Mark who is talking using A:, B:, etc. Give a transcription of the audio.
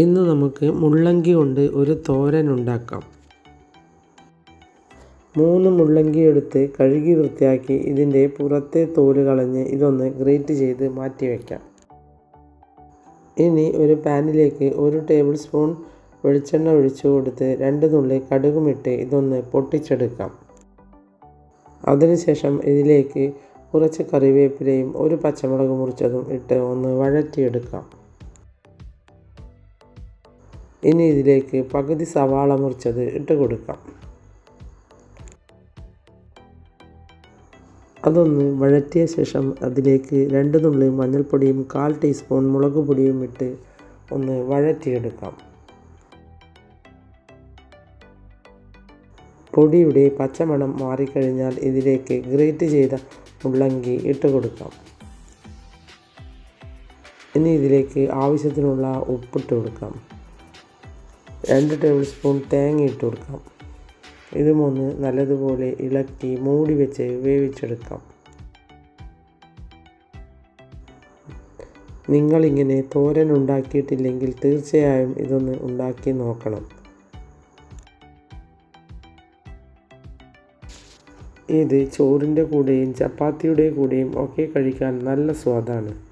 A: ഇന്ന് നമുക്ക് മുള്ളങ്കി കൊണ്ട് ഒരു തോരൻ ഉണ്ടാക്കാം. മൂന്ന് മുള്ളങ്കി എടുത്ത് കഴുകി വൃത്തിയാക്കി ഇതിന്റെ പുറത്തെ തോൽ കളഞ്ഞ് ഇതൊന്ന് ഗ്രേറ്റ് ചെയ്ത് മാറ്റി വയ്ക്കാം ഇനി ഒരു പാനിലേക്ക് ഒരു ടേബിൾ സ്പൂൺ വെളിച്ചെണ്ണ ഒഴിച്ചു കൊടുത്ത് രണ്ട് തുള്ളി കടുകുമിട്ട് ഇതൊന്ന് പൊട്ടിച്ചെടുക്കാം. അതിനുശേഷം ഇതിലേക്ക് കുറച്ച് കറിവേപ്പിലയും ഒരു പച്ചമുളക് മുറിച്ചതും ഇട്ട് ഒന്ന് വഴറ്റിയെടുക്കാം. ഇനി ഇതിലേക്ക് പകുതി സവാള മുറിച്ചത് ഇട്ട് കൊടുക്കാം. അതൊന്ന് വഴറ്റിയ ശേഷം അതിലേക്ക് രണ്ട് നുള്ളി മഞ്ഞൾപ്പൊടിയും കാൽ ടീസ്പൂൺ മുളക് പൊടിയും ഇട്ട് ഒന്ന് വഴറ്റിയെടുക്കാം. പൊടിയുടെ പച്ചമണം മാറിക്കഴിഞ്ഞാൽ ഇതിലേക്ക് ഗ്രേറ്റ് ചെയ്ത മുള്ളങ്കി ഇട്ട് കൊടുക്കാം. ഇനി ഇതിലേക്ക് ആവശ്യത്തിനുള്ള ഉപ്പിട്ട് കൊടുക്കാം. രണ്ട് ടേബിൾ സ്പൂൺ തേങ്ങ ഇട്ട് കൊടുക്കാം. ഇത് മൂന്ന് നല്ലതുപോലെ ഇളക്കി മൂടി വെച്ച് വേവിച്ചെടുക്കാം. നിങ്ങളിങ്ങനെ തോരൻ ഉണ്ടാക്കിയിട്ടില്ലെങ്കിൽ തീർച്ചയായും ഇതൊന്ന് ഉണ്ടാക്കി നോക്കണം. ഇത് ചോറിന്റെ കൂടെയും ചപ്പാത്തിയുടെ കൂടെയും ഒക്കെ കഴിക്കാൻ നല്ല സ്വാദാണ്.